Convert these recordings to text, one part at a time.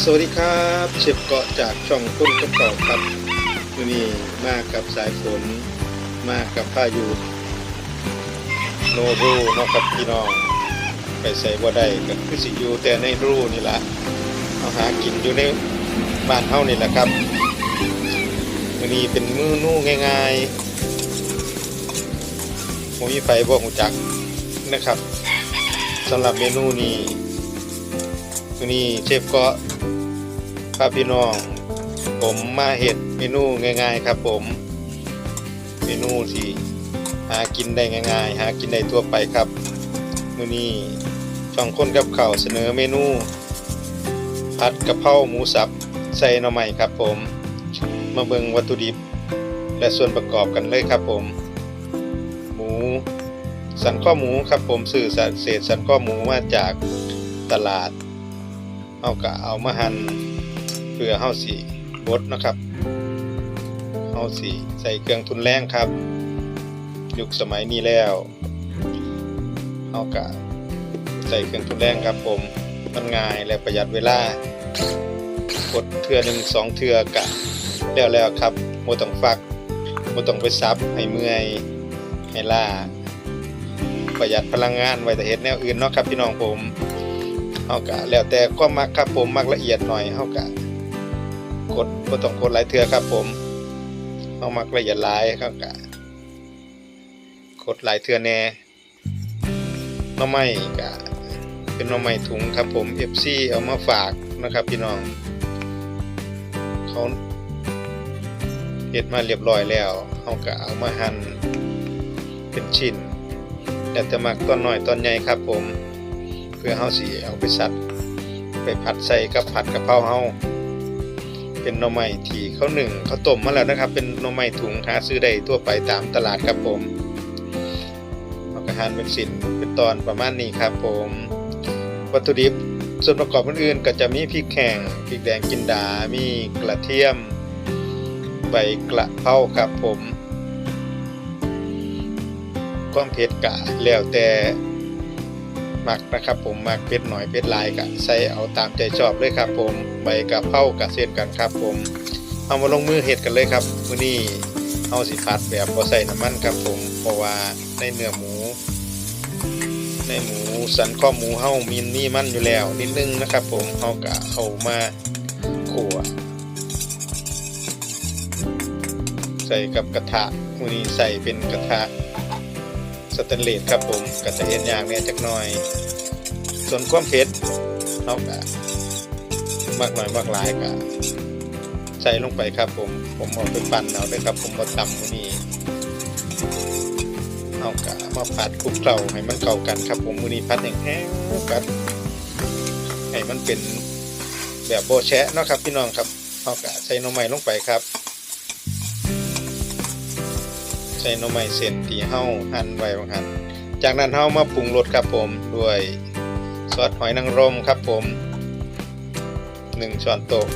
สวัสดีครับเชฟเกาะจากช่องคุ้นกับเก่าครับวันนี้มากับสายฝนมากับพายุโนรูนาะครับพี่น้อง ไปใส่บ่ได้ก็คือสิอยู่แต่ในรูนี่ละเอาหากินอยู่ในบ้านเฮานี่แหละครับวันนี้เป็นมื้อนู่ง่ายๆผมมีไฟบ่หูจักนะครับสำหรับเมนูนี้ นี้เชฟก็พาพี่น้อง ผมมาเห็ดเมนูง่าย ๆ ครับ ผมเมนูที่หากินได้ง่าย ๆ หากินได้ทั่วไปครับมื้อนี้ช่องคนกับข่าวเสนอเมนูผัดกะเพราหมูสับใส่หน่อไม้ครับ ผม มาเบิงวัตถุดิบ และส่วนประกอบกันเลยครับ ผม หมูสันข้อหมูครับผมซื้อเศษสันข้อหมูมาจากตลาด เอากะเอามาหั่นเพื่อเฮาสิบดนะครับเฮาสิใส่เครื่องทุนแรงครับ ยุคสมัยนี้แล้วเฮากะใส่เครื่องทุนแรงครับผมมันง่ายและประหยัดเวลากดเทือหนึ่งสองเทือกะแล้วแล้วครับบ่ต้องฟักบ่ต้องไปซับให้เมื่อยให้ล้าประหยัดพลังงานไว้แต่เฮ็ดแนวอื่นเนาะครับพี่น้องผม เฮากะแล้วแต่ความมักครับผมมักละเอียดหน่อยเฮากะกดบ่ต้องกดหลายเทื่อครับผมเฮามักละเอียดหลายเฮากะกดหลายเทื่อแน่หน่อไม้กะเป็นหน่อไม้ถุงครับผม FC เอามาฝากนะครับพี่น้องเขาเฮ็ดมาเรียบร้อยแล้วเฮากะเอามาหั่นเป็นชิ้นแล้วแต่มักตอนหน้อยตอนใหญ่ครับผม พื่อเฮาสิเอาไปสัตว์ไปผัดใส่กับผัดกะเพราเฮาเป็นหน่อไม้ที่เขาหนึ่งเขาต้มมาแล้วนะครับ เป็นหน่อไม้ถุงหาซื้อได้ทั่วไปตามตลาดครับผมเอากระหั่นเป็นสินเป็นตอนประมาณนี้ครับผม วัตถุดิบส่วนประกอบอื่นๆก็จะมีพริกแห้งพริกแดงจินดา มีกระเทียม ใบกระเพราครับผม ความเผ็ดกะแล้วแต่ มักนะครับผมมักเผ็ดหน่อยเผ็ดลายกะใส่เอาตามใจชอบเลยครับ ผมใบกะเพรากะเส้นกันครับ ผมเอามาลงมือเห็ดกันเลยครับมื้อนี้เอาสิผัดแบบบ่ใส่น้ำมันครับผมเพราะว่าในเนื้อหมู ในหมูสันข้อหมูเฮามีนี่มันอยู่แล้วนิดนึงนะครับ ผมเฮากะเอามาขั่วใส่กับกระทะมื้อนี้ใส่เป็นกระทะ สแตนเลสครับผมก็จะเห็นอย่างเนี้ยจักหน่อย ส่วนความเผ็ดเอากะมากหน่อยมากหลายกะใส่ลงไปครับผม ผมเอาไปปั่นเอาด้วยครับ ผมมาตำมือนี้เอากะมาผัดคลุกเคล้าให้มันเข้ากันครับ ผมมือนี้ผัดแห้งๆครับให้มันเป็นแบบโบแชะเนาะครับพี่น้องครับเอากะใส่น่อไม้ลงไปครับ ใส่หน่อไม้เส้นที่เฮาหั่นไว้บางหั่นจากนั้นเฮามาปรุงรสครับผมด้วยซอสหอยนางรมครับผม1ช้อนโต๊ะ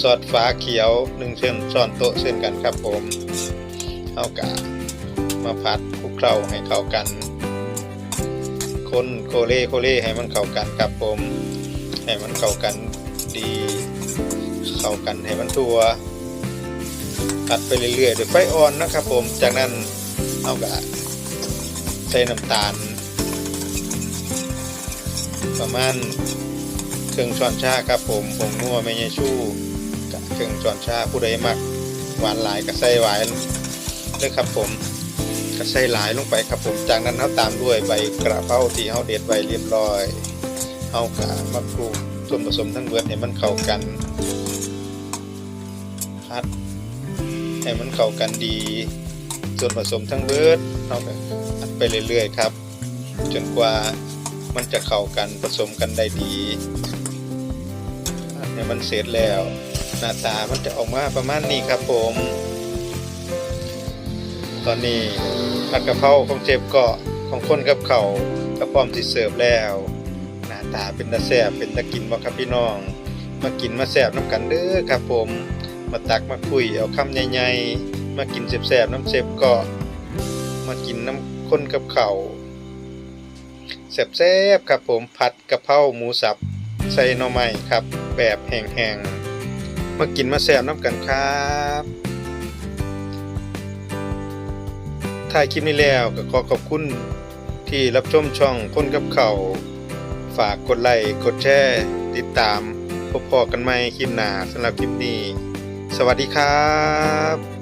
ซอสฟ้าเขียว1ช้นช้อนโต๊ะเช่นกันครับผมเฮากะมาผัดคลุกเคล้าให้เข้ากันคนโคเล่โคเล่ให้มันเข้ากันครับผมให้มันเข้ากันดี เข้ากันให้มันทั่ว ผัดไปเรื่อยๆด้วยไฟอ่อนนะครับ ผมจากนั้นเอากะใส่น้ำตาล ประมาณเครึ่องช้อนชาครับผมผงนัวไม่ใช่ชูกับครึ่องช้อนชาผู้ใดมักหวานหลายก็ใส่หวานเลยครับผมก็ใส่หลายลงไปครับผมจากนั้นเขาตามด้วยใบกระเพราที่เขาเด็ดไว้เรียบร้อยเอากะมาคลุกส่วนผสมทั้งเบิดให้มันเข้ากันพัด ให้มันเข้ากันดี ส่วนผสมทั้งเบิดเราก็อัดไปเรื่อยๆครับ จนกว่ามันจะเข้ากันผสมกันได้ดีอันนี้มันเสร็จแล้ว หน้าตามันจะออกมาประมาณนี้ครับผม ตอนนี้ผัดกะเพราของเชฟก็ของคนกับเขาวก็พร้อมที่เสิร์ฟแล้ว หน้าตาเป็นตาแซบเป็นตากินบ่ครับพี่น้อง มากินมาแซบน้ำกันเด้อครับผม มาตักมาคุยเอาคำใหญ่ๆ มากินแซ่บๆน้ำเชฟก็มากินน้ำข้นกับเขาวแซ่บๆครับผมผัดกะเพราหมูสับใส่หน่อไม้ครับ แบบแห้งๆ มากินมาแซ่บน้ำกันครับถ่ายคลิปนี้แล้วก็ขอขอบคุณที่รับชมช่องคนกับเขาวฝากกดไลค์กดแชร์ติดตามพบพอกันใหม่คลิปหน้าสำหรับคลิปนี้ สวัสดีครับ